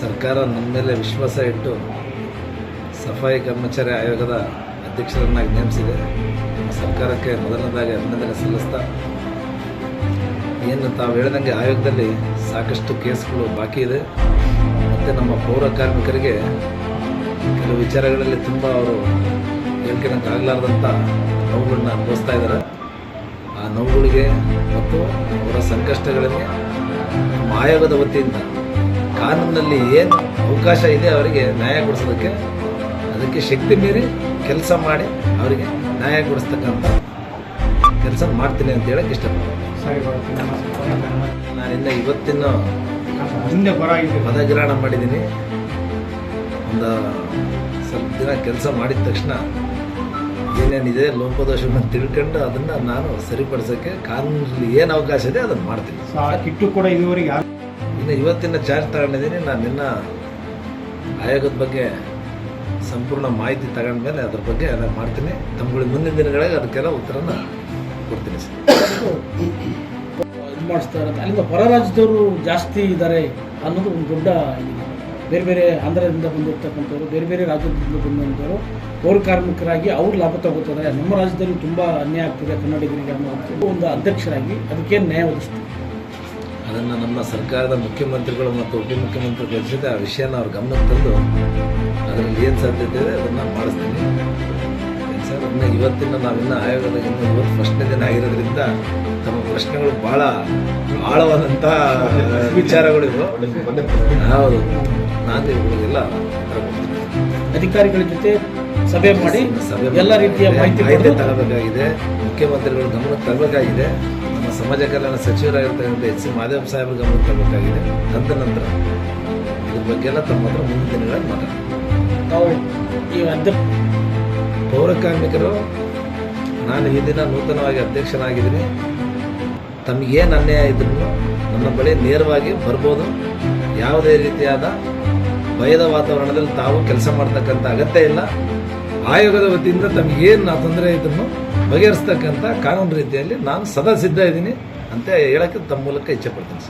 ಸರ್ಕಾರ ನಮ್ಮ ಮೇಲೆ ವಿಶ್ವಾಸ ಇಟ್ಟು ಸಫಾಯಿ ಕರ್ಮಚಾರಿ ಆಯೋಗದ ಅಧ್ಯಕ್ಷರನ್ನಾಗಿ ನೇಮಿಸಿದೆ. ನಮ್ಮ ಸರ್ಕಾರಕ್ಕೆ ಮೊದಲನೇದಾಗಿ ಅಭಿನಂದನೆ ಸಲ್ಲಿಸ್ತಾ ಏನು ತಾವು ಹೇಳಿದಂಗೆ ಆಯೋಗದಲ್ಲಿ ಸಾಕಷ್ಟು ಕೇಸ್ಗಳು ಬಾಕಿ ಇದೆ. ಮತ್ತು ನಮ್ಮ ಪೌರ ಕಾರ್ಮಿಕರಿಗೆ ಕೆಲವು ವಿಚಾರಗಳಲ್ಲಿ ತುಂಬ ಅವರು ಹೇಳ್ಕೊಳಕ್ಕಾಗಲಾರ್ದಂಥ ನೋವುಗಳನ್ನ ಅನುಭವಿಸ್ತಾ ಇದ್ದಾರೆ. ಆ ನೋವುಗಳಿಗೆ ಮತ್ತು ಅವರ ಸಂಕಷ್ಟಗಳಿಗೆ ಆಯೋಗದ ವತಿಯಿಂದ ಕಾನೂನಿನಲ್ಲಿ ಏನು ಅವಕಾಶ ಇದೆ ಅವರಿಗೆ ನ್ಯಾಯ ಕೊಡಿಸೋದಕ್ಕೆ ಅದಕ್ಕೆ ಶಕ್ತಿ ಮೀರಿ ಕೆಲಸ ಮಾಡಿ ಅವರಿಗೆ ನ್ಯಾಯ ಕೊಡಿಸ್ತಕ್ಕಂಥ ಕೆಲಸ ಮಾಡ್ತೀನಿ ಅಂತ ಹೇಳಕ್ಕೆ ಇಷ್ಟಪಡ್ತೀನಿ. ನಾನಿನ್ನ ಇವತ್ತಿನ ಹಿಂದೆ ಪದಗ್ರಹಣ ಮಾಡಿದ್ದೀನಿ. ಒಂದು ಸ್ವಲ್ಪ ದಿನ ಕೆಲಸ ಮಾಡಿದ ತಕ್ಷಣ ಏನೇನಿದೆ ಲೋಪದೋಷವನ್ನು ತಿಳ್ಕೊಂಡು ಅದನ್ನು ನಾನು ಸರಿಪಡಿಸೋಕ್ಕೆ ಕಾನೂನಲ್ಲಿ ಏನು ಅವಕಾಶ ಇದೆ ಅದನ್ನು ಮಾಡ್ತೀನಿ. ಸೊ ಆ ಕಿಟ್ಟು ಕೂಡ ಇದುವರೆಗೆ ಯಾರು ಇನ್ನು ಇವತ್ತಿನ ಚಾರ್ಜ್ ತಗೊಂಡಿದ್ದೀನಿ. ನಾನು ನಿನ್ನ ಆಯೋಗದ ಬಗ್ಗೆ ಸಂಪೂರ್ಣ ಮಾಹಿತಿ ತಗೊಂಡ್ಮೇಲೆ ಅದ್ರ ಬಗ್ಗೆ ನಾನು ಮಾಡ್ತೀನಿ. ತಮ್ಮಗಳಿಗೆ ಮುಂದಿನ ದಿನಗಳಿಗೆ ಅದಕ್ಕೆಲ್ಲ ಉತ್ತರನ ಕೊಡ್ತೀನಿ ಸರ್. ಇದು ಮಾಡಿಸ್ತಾ ಇರೋದು. ಅಲ್ಲಿಂದ ಹೊರ ರಾಜ್ಯದವರು ಜಾಸ್ತಿ ಇದ್ದಾರೆ ಅನ್ನೋದು ಒಂದು ದೊಡ್ಡ ಬೇರೆ ಬೇರೆ ಆಂಧ್ರದಿಂದ ಬಂದಿರ್ತಕ್ಕಂಥವ್ರು, ಬೇರೆ ಬೇರೆ ರಾಜ್ಯದಿಂದ ಬಂದಂಥವ್ರು ಪೌರ ಕಾರ್ಮಿಕರಾಗಿ ಅವ್ರು ಲಾಭ ತಗೋತಾರೆ. ನಮ್ಮ ರಾಜ್ಯದಲ್ಲಿ ತುಂಬ ಅನ್ಯಾಯ ಆಗ್ತಿದೆ ಕನ್ನಡಿಗರಿಗೆ ಅನ್ನೋ ಒಂದು ಅಧ್ಯಕ್ಷರಾಗಿ ಅದಕ್ಕೇನು ನ್ಯಾಯ ಒದಗಿಸ್ತೀವಿ ಅದನ್ನು ನಮ್ಮ ಸರ್ಕಾರದ ಮುಖ್ಯಮಂತ್ರಿಗಳು ಮತ್ತು ಉಪಮುಖ್ಯಮಂತ್ರಿಗಳು ಜೊತೆ ಆ ವಿಷಯನ ಅವ್ರ ಗಮನಕ್ಕೆ ತಂದು ಅದರಲ್ಲಿ ಏನು ಸಾಧ್ಯತೆ ಇದೆ ಅದನ್ನು ಮಾಡಿಸ್ತೀನಿ. ಇನ್ನು ಇವತ್ತಿನ ನಾವಿನ್ನ ಆಯೋಗದ ಇನ್ನು ಇವತ್ತು ಫಸ್ಟ್ನೇ ದಿನ ಆಗಿರೋದ್ರಿಂದ ತಮ್ಮ ಪ್ರಶ್ನೆಗಳು ಭಾಳ ಆಳವಾದಂಥ ವಿಚಾರಗಳು ಇವು. ಹೌದು. ನಾನು ಇವುಗಳಿಗೆಲ್ಲ. ಅಧಿಕಾರಿಗಳ ಜೊತೆ ಸಭೆ ಮಾಡಿ ಎಲ್ಲ ರೀತಿಯ ಮಾಹಿತಿ ತರಬೇಕಾಗಿದೆ. ತಗೋಬೇಕಾಗಿದೆ ಮುಖ್ಯಮಂತ್ರಿಗಳು ಗಮನಕ್ಕೆ ತರಬೇಕಾಗಿದೆ. ನಮ್ಮ ಸಮಾಜ ಕಲ್ಯಾಣ ಸಚಿವರಾಗಿರ್ತಕ್ಕಂಥ ಎಚ್ ಸಿ ಮಾದೇವ್ ಸಾಹೇಬ್ರ ಗಮನಕ್ಕೆ ತರಬೇಕಾಗಿದೆ. ತಂದ ನಂತರ ಇದ್ರ ಬಗ್ಗೆ ಎಲ್ಲ ತಮ್ಮ ಹತ್ರ ಮುಂದಿನ ದಿನಗಳಲ್ಲಿ ಮಾತಾಡ್ತೀವಿ. ನಾವು ಈ ಅಧ್ಯಕ್ಷ ಪೌರ ಕಾರ್ಮಿಕರು, ನಾನು ಈ ದಿನ ನೂತನವಾಗಿ ಅಧ್ಯಕ್ಷನಾಗಿದ್ದೀನಿ. ತಮಗೇನು ಅನ್ಯಾಯ ಇದ್ರೂ ನನ್ನ ಬಳಿ ನೇರವಾಗಿ ಬರ್ಬೋದು. ಯಾವುದೇ ರೀತಿಯಾದ ಭಯದ ವಾತಾವರಣದಲ್ಲಿ ತಾವು ಕೆಲಸ ಮಾಡ್ತಕ್ಕಂಥ ಅಗತ್ಯ ಇಲ್ಲ. ಆಯೋಗದ ವತಿಯಿಂದ ತಮಗೇನು ತೊಂದರೆ ಇದನ್ನು ಬಗೆಹರಿಸ್ತಕ್ಕಂಥ ಕಾನೂನು ರೀತಿಯಲ್ಲಿ ನಾನು ಸದಾ ಸಿದ್ಧ ಇದ್ದೀನಿ ಅಂತ ಹೇಳಕ್ಕೆ ತಮ್ಮ ಮೂಲಕ ಇಚ್ಛೆ ಪಡ್ತೀನಿ